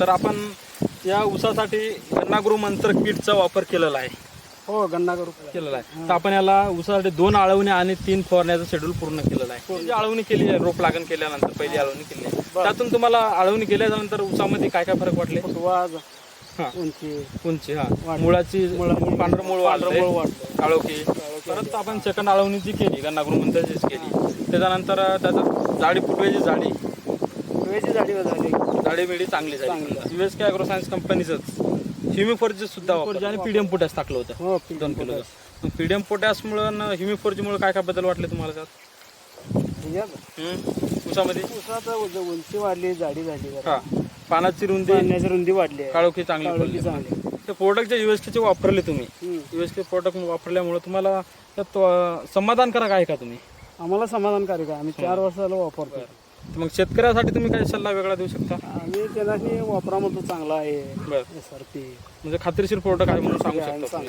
तर आपण या ऊसासाठी गन्नागृह मंत्र किटचा वापर केलेला आहे. हो गन्ना करू केलेला आहे. तर आपण याला ऊसासाठी दोन आळवणी आणि तीन फवारण्याचं शेड्यूल पूर्ण केलेलं आहे. जी आळवणी केली आहे रोप लागण केल्यानंतर पहिली आळवणी केली आहे. त्यातून तुम्हाला आळवणी केल्यानंतर ऊसामध्ये काय काय फरक वाटले? हा. उंची. उंची हा. मुळाची पांढरं मूळ वाढलं काळोखी. परत आपण सेकंड आळवणी जी केली गन्नागृह मंत्राचीच केली त्याच्यानंतर त्याचं जाडी फुटव्याची जाडी वेळची झाडी झाली जाडी बिडी चांगली झाली. युएस के अॅग्रोसायन्स कंपनीचंच ह्युमिफोरचे सुद्धा वापरले आणि पीडीएम पोटॅस टाकलं होतं. हो दोन किलो पीडीएम पोटॅसमुळं ह्युमिफोरजीमुळे काय काय बदल वाटले तुम्हाला त्यात? ऊसामध्ये ऊसात उंच- वाढली जाडी झाली. हा. पानाची रुंदी? रुंदी वाढली. काळोखी चांगली चांगली. ते प्रोडक्ट जे युएसकेचे वापरले तुम्ही हम्म. युएसके प्रोडक्ट वापरल्यामुळे तुम्हाला समाधानकारक आहे का तुम्ही? आम्हाला समाधानकारक आहे. आम्ही चार वर्षाला वापरतो तर मग शेतकऱ्यासाठी तुम्ही काही सल्ला वेगळा देऊ शकता? आम्ही त्याला हे वापरा म्हणतो चांगला आहे बरं. एस आर पी म्हणजे खात्रीशीर प्रोडक्ट आहे म्हणून सांगू शकता तुम्ही.